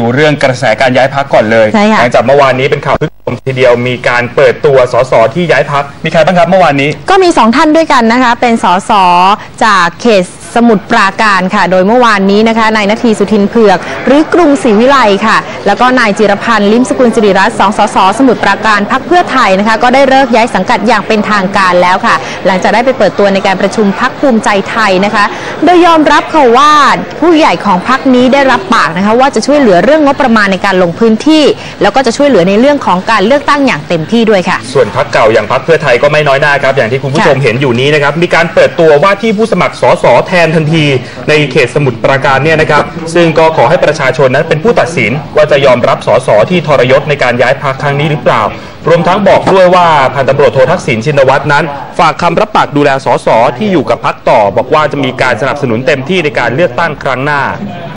ดูเรื่องกระแสการย้ายพักก่อนเลย ใช่ค่ะ หลังจากเมื่อวานนี้เป็นข่าวคึกโครมทีเดียวมีการเปิดตัวสสที่ย้ายพักมีใครบ้างครับเมื่อวานนี้ ก็มีสองท่านด้วยกันนะคะ เป็นสสจากเขต สมุทรปราการค่ะ โดยเมื่อวานนี้นะคะนายนาทีสุทินเผือก หรือกรุงศรีวิไลค่ะ แล้วก็นายจิรพันธ์ลิมสกุลสิริรัตน์สองสสสมุทรปราการพักเพื่อไทยนะคะ ก็ได้เลิกย้ายสังกัดอย่างเป็นทางการแล้วค่ะ หลังจากได้ไปเปิดตัวในการประชุมพักภูมิใจไทยนะคะ โดยยอมรับค่ะว่าผู้ใหญ่ของพักนี้ได้รับปากนะคะว่าจะช่วยเหลือเรื่องงบประมาณในการลงพื้นที่ แล้วก็จะช่วยเหลือในเรื่องของการเลือกตั้งอย่างเต็มที่ด้วยค่ะ ส่วนพักเก่าอย่างพักเพื่อไทยก็ไม่น้อยหน้าครับอย่างที่คุณผู้ชมเห็นอยู่นี้นะครับมีการเปิดตัวว่าที่ผู้สมัครสสแทนทันทีในเขตสมุทรปราการเนี่ยนะครับซึ่งก็ขอให้ประชาชนนั้นเป็นผู้ตัดสินว่าจะยอมรับสสที่ทรยศในการย้ายพักครั้งนี้หรือเปล่า รวมทั้งบอกด้วยว่าพันตำรวจโททักษิณชินวัตรนั้น ฝากคำรับปากดูแลสสที่อยู่กับพักต่อ บอกว่าจะมีการสนับสนุนเต็มที่ในการเลือกตั้งครั้งหน้า